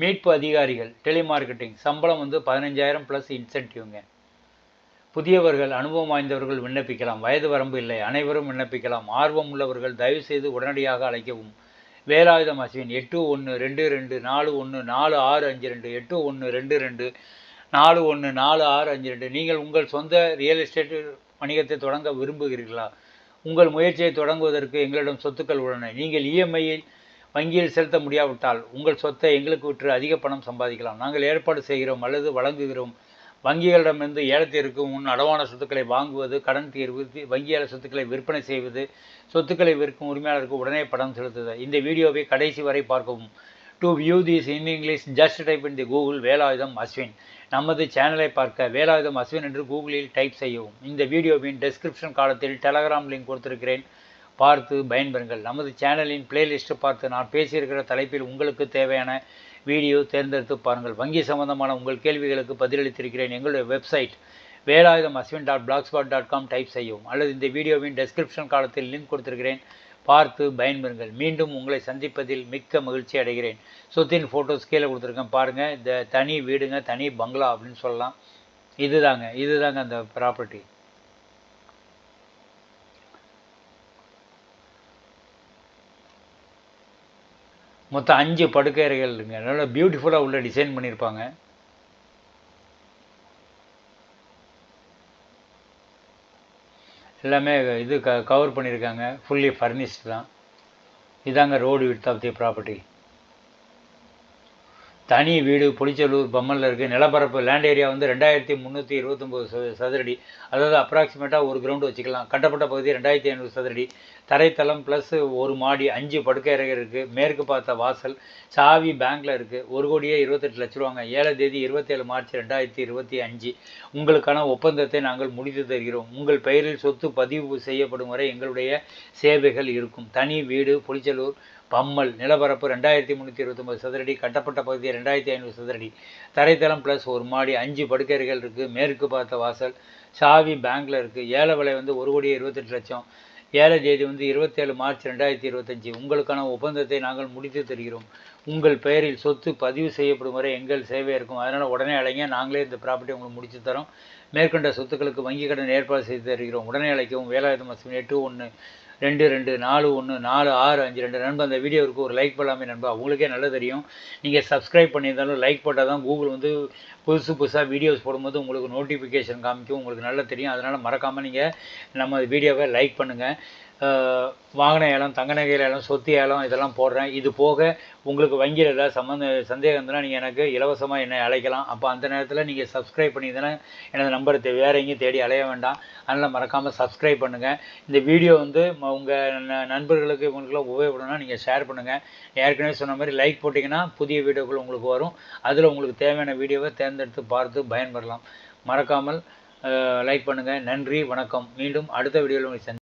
மீட்பு அதிகாரிகள் டெலிமார்க்கெட்டிங் சம்பளம் வந்து பதினஞ்சாயிரம் ப்ளஸ் இன்சென்டிவ்ங்க புதியவர்கள் அனுபவம் வாய்ந்தவர்கள் விண்ணப்பிக்கலாம். வயது வரம்பு இல்லை. அனைவரும் விண்ணப்பிக்கலாம். ஆர்வம் உள்ளவர்கள் தயவுசெய்து உடனடியாக அழைக்கவும். வேலாயுதம் அஸ்வின் எட்டு ஒன்று ரெண்டு ரெண்டு நாலு ஒன்று நாலு ஆறு அஞ்சு ரெண்டு எட்டு ஒன்று ரெண்டு ரெண்டு நாலு ஒன்று நாலு ஆறு அஞ்சு ரெண்டு. நீங்கள் உங்கள் சொந்த ரியல் எஸ்டேட் வணிகத்தை தொடங்க விரும்புகிறீர்களா? உங்கள் முயற்சியை தொடங்குவதற்கு எங்களிடம் சொத்துக்கள் உள்ளன. நீங்கள் இஎம்ஐயில் வங்கியில் செலுத்த முடியாவிட்டால் உங்கள் சொத்தை எங்களுக்கு விற்று அதிக பணம் சம்பாதிக்கலாம். நாங்கள் ஏற்பாடு செய்கிறோம் அல்லது வழங்குகிறோம். வங்கிகளிடமிருந்து ஏலத்திற்கு முன் அடவான சொத்துக்களை வாங்குவது கடன் தீர்வு வங்கியாளர் சொத்துக்களை விற்பனை செய்வது சொத்துக்களை விற்கும் உரிமையாளருக்கு உடனே பணம் செலுத்துவது இந்த வீடியோவை கடைசி வரை பார்க்கவும். To view this in English just type in the Google Velayudham Ashwin. நமது சேனலை பார்க்க வேலாயுதம் அஸ்வின் என்று கூகுளில் டைப் செய்யவும். இந்த வீடியோவின் டெஸ்கிரிப்ஷன் காலத்தில் டெலகிராம் லிங்க் கொடுத்திருக்கிறேன். பார்த்து பயன்பெறுங்கள். நமது சேனலின் பிளேலிஸ்ட் பார்த்து நான் பேசியிருக்கிற தலைப்பில் உங்களுக்கு தேவையான வீடியோ தேர்ந்தெடுத்து பாருங்கள். வங்கி சம்பந்தமான உங்கள் கேள்விகளுக்கு பதிலளித்திருக்கிறேன். எங்களுடைய website Velayudham Ashwin dot blogspot dot com type செய்யவும். அல்லது இந்த வீடியோவின் டெஸ்கிரிப்ஷன் காலத்தில் லிங்க் கொடுத்திருக்கிறேன். பார்த்து பயன்பெறுங்கள். மீண்டும் உங்களை சந்திப்பதில் மிக்க மகிழ்ச்சி அடைகிறேன். சொத்தின் ஃபோட்டோஸ் கீழே கொடுத்துருக்கேன். பாருங்கள் இந்த தனி வீடுங்க தனி பங்களா அப்படின்னு சொல்லலாம். இதுதாங்க இதுதாங்க அந்த ப்ராப்பர்ட்டி மொத்தம் அஞ்சு படுக்கை அறைகள் இருக்குங்க நல்லா பியூட்டிஃபுல்லாக உள்ள டிசைன் பண்ணியிருப்பாங்க எல்லாமே இது க கவர் பண்ணியிருக்காங்க ஃபுல்லி ஃபர்னிஷ்டு தான். இதாங்க road width of the property தனி வீடு புளிச்சலூர் பம்மலில் இருக்குது நிலப்பரப்பு லேண்ட் ஏரியா வந்து ரெண்டாயிரத்தி முந்நூற்றி இருபத்தொம்போது சது சதுரடி. அதாவது அப்ராக்சிமேட்டாக ஒரு கிரவுண்டு வச்சுக்கலாம். கட்டப்பட்ட பகுதி ரெண்டாயிரத்தி ஐநூறு சதுரடி. தரைத்தளம் ப்ளஸ் ஒரு மாடி அஞ்சு படுக்கை அறைகள் இருக்குது மேற்கு பார்த்த வாசல் சாவி பேங்க்கில் இருக்குது ஒரு கோடியே இருபத்தெட்டு லட்ச ரூபாங்க. ஏழாம் தேதி இருபத்தேழு மார்ச் ரெண்டாயிரத்தி இருபத்தி அஞ்சு. உங்களுக்கான ஒப்பந்தத்தை நாங்கள் முடித்து தருகிறோம். உங்கள் பெயரில் சொத்து பதிவு செய்யப்படும் வரை எங்களுடைய சேவைகள் இருக்கும். தனி வீடு புளிச்சலூர் பம்மல் நிலப்பரப்பு ரெண்டாயிரத்தி முந்நூற்றி இருபத்தொம்பது சதுரடி. கட்டப்பட்ட பகுதி ரெண்டாயிரத்தி ஐநூறு சதுரடி. தரைத்தளம் ப்ளஸ் ஒரு மாடி அஞ்சு படுக்கைகள் இருக்குது மேற்கு பார்த்த வாசல் சாவி பேங்க்கில் இருக்குது ஏழை விலை வந்து ஒரு கோடி இருபத்தெட்டு லட்சம். ஏழை தேதி வந்து இருபத்தேழு மார்ச் ரெண்டாயிரத்தி இருபத்தஞ்சி. உங்களுக்கான ஒப்பந்தத்தை நாங்கள் முடித்து தருகிறோம். உங்கள் பெயரில் சொத்து பதிவு செய்யப்படும் வரை எங்கள் சேவை இருக்கும். அதனால் உடனே அழைங்க நாங்களே இந்த ப்ராப்பர்ட்டி உங்களுக்கு முடித்து தரோம் மேற்கொண்ட சொத்துக்களுக்கு வங்கி கடன் ஏற்பாடு செய்து தருகிறோம். உடனே அழைக்கவும் வேலாயுதம் அஸ்வின் எட்டு ஒன்று ரெண்டு ரெண்டு நாலு ஒன்று நாலு ஆறு அஞ்சு ரெண்டு நண்பா அந்த வீடியோவுக்கு ஒரு லைக் பண்ணலாமே நண்பா. உங்களுக்கே நல்லா தெரியும். நீங்கள் சப்ஸ்கிரைப் பண்ணியிருந்தாலும் லைக் போட்டால் தான் கூகுள் வந்து புதுசு புதுசாக வீடியோஸ் போடும்போது உங்களுக்கு நோட்டிஃபிகேஷன் காமிக்கும். உங்களுக்கு நல்லா தெரியும். அதனால் மறக்காமல் நீங்கள் நம்ம வீடியோவை லைக் பண்ணுங்கள் வாங்கின ஏலம் தங்க நகையில் ஏலம் சொத்து ஏலம் இதெல்லாம் போடுறேன். இது போக உங்களுக்கு வங்கியில் ஏதாவது சம்மந்த சந்தேகம் இருந்தால் நீங்கள் எனக்கு இலவசமாக என்னை அழைக்கலாம். அப்போ அந்த நேரத்தில் நீங்கள் சப்ஸ்கிரைப் பண்ணிங்கன்னா எனது நம்பரை வேறு எங்கேயும் தேடி அலைய வேண்டாம். அதனால் மறக்காமல் சப்ஸ்கிரைப் பண்ணுங்கள் இந்த வீடியோ வந்து உங்கள் நண்பர்களுக்கு இவங்களுக்குலாம் உபயோகப்படணும்னா நீங்கள் ஷேர் பண்ணுங்கள் ஏற்கனவே சொன்ன மாதிரி லைக் போட்டிங்கன்னா புதிய வீடியோக்கள் உங்களுக்கு வரும். அதில் உங்களுக்கு தேவையான வீடியோவை தேர்ந்தெடுத்து பார்த்து பயன்பெறலாம். மறக்காமல் லைக் பண்ணுங்கள் நன்றி வணக்கம். மீண்டும் அடுத்த வீடியோவில் உங்களை